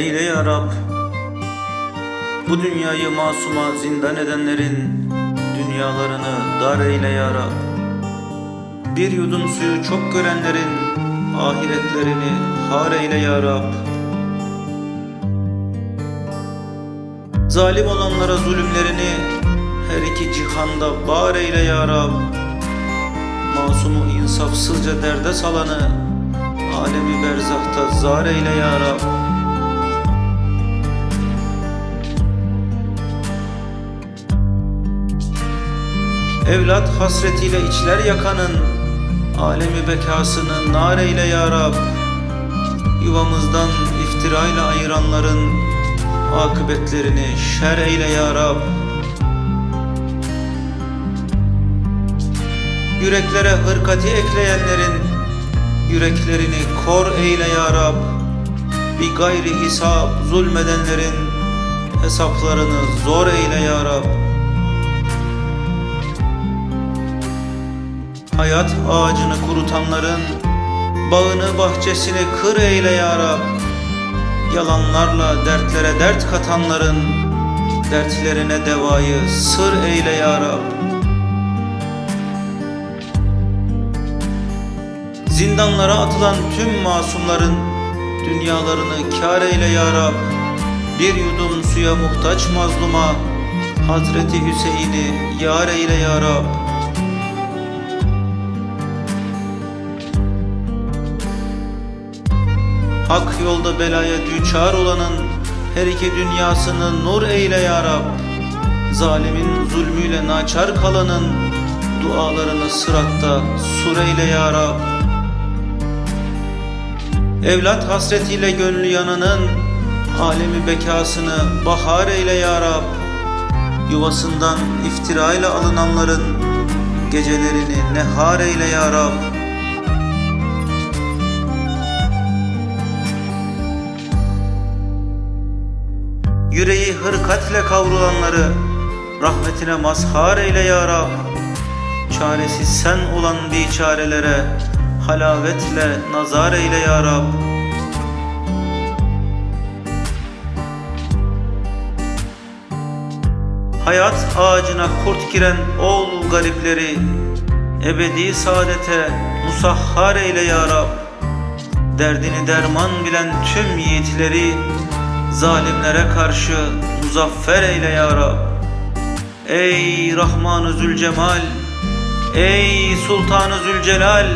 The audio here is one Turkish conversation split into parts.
eyle ya Rab. Bu dünyayı masuma zindan edenlerin Dünyalarını dar eyle ya Rab. Bir yudum suyu çok görenlerin Ahiretlerini har eyle ya Rab. Zalim olanlara zulümlerini Her iki cihanda bar eyle ya Rab. Masumu insafsızca derde salanı Alemi berzahta zar eyle ya Rab Evlat hasretiyle içler yakanın Alemi bekasını nar eyle ya Rab. Yuvamızdan iftirayla ayıranların Akıbetlerini şer eyle ya Rab. Yüreklere hırkati ekleyenlerin Yüreklerini kor eyle ya Rab. Bir gayri hesap zulmedenlerin Hesaplarını zor eyle ya Rab Hayat ağacını kurutanların Bağını bahçesini kır eyle ya Rab. Yalanlarla dertlere dert katanların Dertlerine devayı sır eyle ya Rab. Zindanlara atılan tüm masumların Dünyalarını kâr eyle ya Rab. Bir yudum suya muhtaç mazluma Hazreti Hüseyin'i yar eyle ya Rab Hak yolda belaya düçar olanın Her iki dünyasını nur eyle ya Rab. Zalimin zulmüyle naçar kalanın Dualarını sıratta sur eyle ya Rab. Evlat hasretiyle gönlü yananın Alemi bekasını bahar eyle ya Rab. Yuvasından iftirayla alınanların Gecelerini nehar eyle ya Rab Yüreği hırkatle kavrulanları Rahmetine mazhar eyle ya Rab. Çaresiz sen olan biçarelere Halavetle nazar eyle ya Rab. Hayat ağacına kurt giren oğul garipleri Ebedi saadete musahhar eyle ya Rab. Derdini derman bilen tüm yiğitleri Zalimlere karşı muzaffer eyle ya Rab. Ey Rahman-ı Zülcemal Ey Sultan-ı Zülcelal.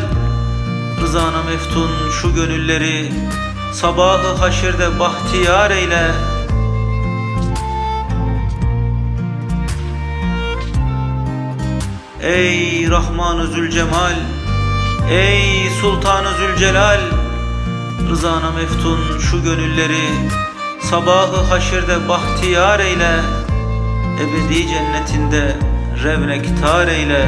Rızana meftun şu gönülleri Sabahı haşirde bahtiyar eyle. Ey Rahman-ı Zülcemal Ey Sultan-ı Zülcelal. Rızana meftun şu gönülleri Sabahı haşirde bahtiyar eyle Ebedi cennetinde revnektar eyle